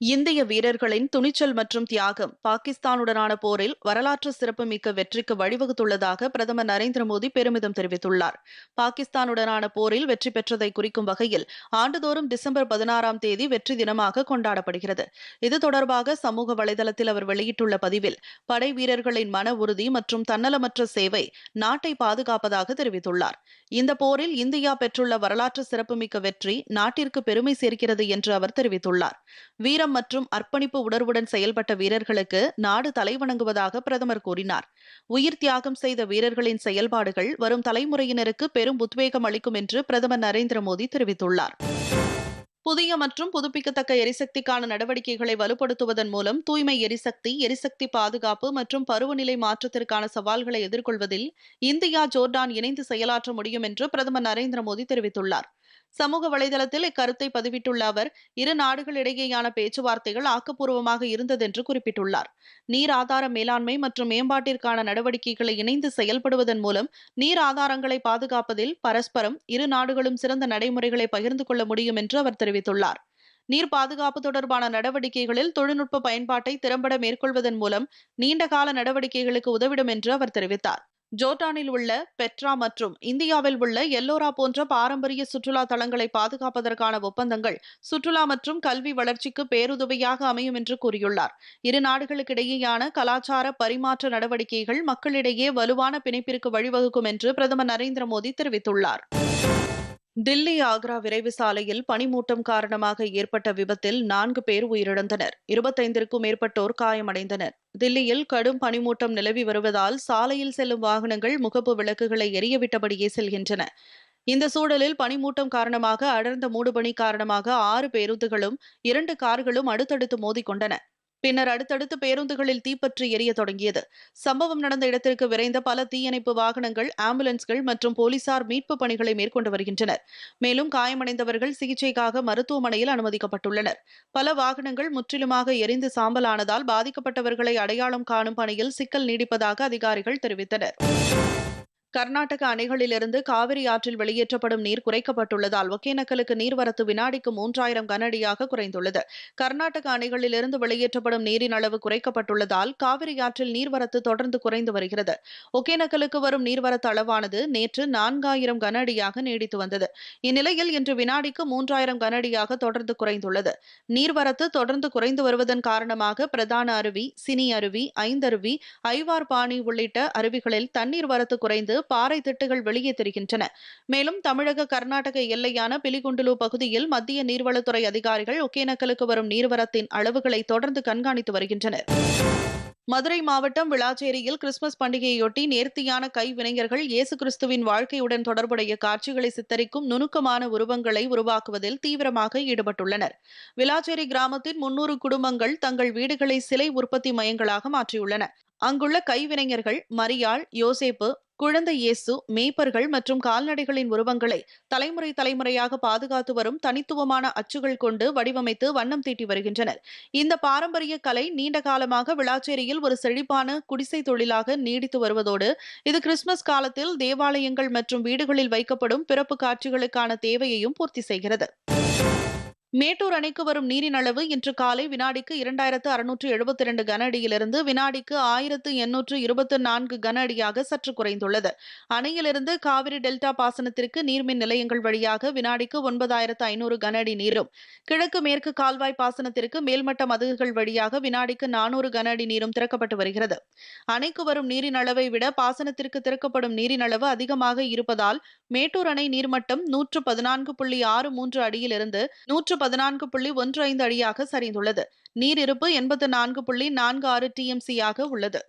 இந்திய வீரர்களின் துணிச்சல் மற்றும் தியாகம் பாகிஸ்தானுடனான போரில் வரலாற்று சிறப்புமிக்க வெற்றிக்கு வழிவகுத்துள்ளதாக பிரதமர் நரேந்திர மோடி பெருமிதம் தெரிவித்துள்ளார். பாகிஸ்தானுடனான போரில் வெற்றி பெற்றதை குறிக்கும் வகையில் ஆண்டுதோறும் டிசம்பர் பதினாறாம் தேதி வெற்றி தினமாக கொண்டாடப்படுகிறது. இது தொடர்பாக சமூக வலைதளத்தில் அவர் வெளியிட்டுள்ள பதிவில் படை வீரர்களின் மன உறுதி மற்றும் தன்னலமற்ற சேவை நாட்டை பாதுகாப்பதாக தெரிவித்துள்ளார். இந்த போரில் இந்தியா பெற்றுள்ள வரலாற்று சிறப்புமிக்க வெற்றி நாட்டிற்கு பெருமை சேர்க்கிறது என்று அவர் தெரிவித்துள்ளார். வீர வீரம் மற்றும் அர்ப்பணிப்பு உணர்வுடன் செயல்பட்ட வீரர்களுக்கு நாடு தலைவணங்குவதாக பிரதமர் கூறினார். உயிர் தியாகம் செய்த வீரர்களின் செயல்பாடுகள் வரும் தலைமுறையினருக்கு பெரும் உத்வேகம் அளிக்கும் என்று பிரதமர் நரேந்திர மோடி தெரிவித்துள்ளார். புதிய மற்றும் புதுப்பிக்கத்தக்க எரிசக்திக்கான நடவடிக்கைகளை வலுப்படுத்துவதன் மூலம் தூய்மை எரிசக்தி எரிசக்தி பாதுகாப்பு மற்றும் பருவநிலை மாற்றத்திற்கான சவால்களை எதிர்கொள்வதில் இந்தியா ஜோர்டான் இணைந்து செயலாற்ற முடியும் என்று பிரதமர் நரேந்திர மோடி தெரிவித்துள்ளார். சமூக வலைதளத்தில் இக்கருத்தை பதிவிட்டுள்ள அவர் இரு நாடுகளிடையேயான பேச்சுவார்த்தைகள் ஆக்கப்பூர்வமாக இருந்ததென்று குறிப்பிட்டுள்ளார். நீர் ஆதார மேலாண்மை மற்றும் மேம்பாட்டிற்கான நடவடிக்கைகளை இணைந்து செயல்படுவதன் மூலம் நீர் ஆதாரங்களை பாதுகாப்பதில் பரஸ்பரம் இரு நாடுகளும் சிறந்த நடைமுறைகளை பகிர்ந்து கொள்ள முடியும் என்று அவர் தெரிவித்துள்ளார். நீர் பாதுகாப்பு தொடர்பான நடவடிக்கைகளில் தொழில்நுட்ப பயன்பாட்டை திறம்பட மேற்கொள்வதன் மூலம் நீண்டகால நடவடிக்கைகளுக்கு உதவிடும் என்று அவர் தெரிவித்தார். ஜோர்டானில் உள்ள பெட்ரா மற்றும் இந்தியாவில் உள்ள எல்லோரா போன்ற பாரம்பரிய சுற்றுலா தலங்களை பாதுகாப்பதற்கான ஒப்பந்தங்கள் சுற்றுலா மற்றும் கல்வி வளர்ச்சிக்கு பேருதவியாக அமையும் என்று கூறியுள்ளார். இரு நாடுகளுக்கிடையேயான கலாச்சார பரிமாற்ற நடவடிக்கைகள் மக்களிடையே வலுவான பிணைப்பிற்கு வழிவகுக்கும் என்று பிரதமர் நரேந்திர மோடி தெரிவித்துள்ளார். தில்லி ஆக்ரா விரைவு சாலையில் பனிமூட்டம் காரணமாக ஏற்பட்ட விபத்தில் நான்கு பேர் உயிரிழந்தனர். இருபத்தைந்திற்கும் மேற்பட்டோர் காயமடைந்தனர். தில்லியில் கடும் பனிமூட்டம் நிலவி வருவதால் சாலையில் செல்லும் வாகனங்கள் முகப்பு விளக்குகளை எரியவிட்டபடியே செல்கின்றன. இந்த சூழலில் பனிமூட்டம் காரணமாக அடர்ந்த மூடுபனி காரணமாக ஆறு பேருந்துகளும் இரண்டு கார்களும் அடுத்தடுத்து மோதிக்கொண்டன. பின்னர் அடுத்தடுத்து பேருந்துகளில் தீப்பற்றி எரிய தொடங்கியது. சம்பவம் நடந்த இடத்திற்கு விரைந்த பல தீயணைப்பு வாகனங்கள் ஆம்புலன்ஸ்கள் மற்றும் போலீசார் மீட்பு பணிகளை மேற்கொண்டு வருகின்றனர். மேலும் காயமடைந்தவர்கள் சிகிச்சைக்காக மருத்துவமனையில் அனுமதிக்கப்பட்டுள்ளனர். பல வாகனங்கள் முற்றிலுமாக எரிந்து சாம்பலானதால் பாதிக்கப்பட்டவர்களை அடையாளம் காணும் பணியில் சிக்கல் நீடிப்பதாக அதிகாரிகள் தெரிவித்தனர். கர்நாடக அணைகளிலிருந்து காவிரி ஆற்றில் வெளியேற்றப்படும் நீர் குறைக்கப்பட்டுள்ளதால் ஒகேனக்கலுக்கு நீர்வரத்து வினாடிக்கு மூன்றாயிரம் கனஅடியாக குறைந்துள்ளது. கர்நாடக அணைகளிலிருந்து வெளியேற்றப்படும் நீரின் அளவு குறைக்கப்பட்டுள்ளதால் காவிரி ஆற்றில் நீர்வரத்து தொடர்ந்து குறைந்து வருகிறது. ஒகேனக்கலுக்கு வரும் நீர்வரத்து அளவானது நேற்று நான்காயிரம் கனஅடியாக நீடித்து வந்தது. இந்நிலையில் இன்று வினாடிக்கு மூன்றாயிரம் கனஅடியாக தொடர்ந்து குறைந்துள்ளது. நீர்வரத்து தொடர்ந்து குறைந்து வருவதன் காரணமாக பிரதான அருவி சினி அருவி ஐந்தருவி ஐவார் பாணி உள்ளிட்ட அருவிகளில் தண்ணீர் வரத்து குறைந்து பாறை திட்டுகள் வெளியே தெரிகின்றன. மேலும் தமிழக கர்நாடக எல்லையான பிலிகுண்டுலு பகுதியில் மத்திய நீர்வளத்துறை அதிகாரிகள் ஒகேனக்கலுக்கு வரும் நீர்வரத்தின் அளவுகளை தொடர்ந்து கண்காணித்து வருகின்றனர். மதுரை மாவட்டம் விளாச்சேரியில் கிறிஸ்துமஸ் பண்டிகையொட்டி நேர்த்தியான கைவினைஞர்கள் இயேசு கிறிஸ்துவின் வாழ்க்கையுடன் தொடர்புடைய காட்சிகளை சித்தரிக்கும் நுணுக்கமான உருவங்களை உருவாக்குவதில் தீவிரமாக ஈடுபட்டுள்ளனர். விளாச்சேரி கிராமத்தின் முன்னூறு குடும்பங்கள் தங்கள் வீடுகளை சிலை உற்பத்தி மையங்களாக மாற்றியுள்ளன. அங்குள்ள கைவினைஞர்கள் மரியாள் யோசேப்பு குழந்தை இயேசு மேய்ப்பர்கள் மற்றும் கால்நடைகளின் உருவங்களை தலைமுறை தலைமுறையாக பாதுகாத்து வரும் தனித்துவமான அச்சுகள் கொண்டு வடிவமைத்து வண்ணம் தீட்டி வருகின்றனர். இந்த பாரம்பரிய கலை நீண்ட காலமாக விளாச்சேரியில் ஒரு செழிப்பான குடிசை தொழிலாக நீடித்து வருவதோடு இது கிறிஸ்துமஸ் காலத்தில் தேவாலயங்கள் மற்றும் வீடுகளில் வைக்கப்படும் பிறப்பு காட்சிகளுக்கான தேவையையும் பூர்த்தி செய்கிறது. மேட்டூர் அணைக்கு வரும் நீரின் அளவு இன்று காலை வினாடிக்கு இரண்டாயிரத்து அறுநூற்று எழுபத்தி இரண்டு கன அடியிலிருந்து வினாடிக்கு ஆயிரத்து எண்ணூற்று இருபத்தி நான்கு கன அடியாக சற்று குறைந்துள்ளது. அணையிலிருந்து காவிரி டெல்டா பாசனத்திற்கு நீர்மின் நிலையங்கள் வழியாக வினாடிக்கு ஒன்பதாயிரத்து ஐநூறு கன அடி நீரும் கிழக்கு மேற்கு கால்வாய் பாசனத்திற்கு மேல்மட்ட மதுகுகள் வழியாக வினாடிக்கு நானூறு கன அடி நீரும் திறக்கப்பட்டு வருகிறது. அணைக்கு வரும் நீரின் அளவை விட பாசனத்திற்கு திறக்கப்படும் நீரின் அளவு அதிகமாக இருப்பதால் மேட்டூர் அணை நீர்மட்டம் நூற்று பதினான்கு புள்ளி ஆறு மூன்று அடியிலிருந்து நூற்று பதினான்கு புள்ளி ஒன்று ஐந்து அடியாக சரிந்துள்ளது. நீர் இருப்பு எண்பத்து நான்கு புள்ளி நான்கு ஆறு டிஎம்சியாக உள்ளது.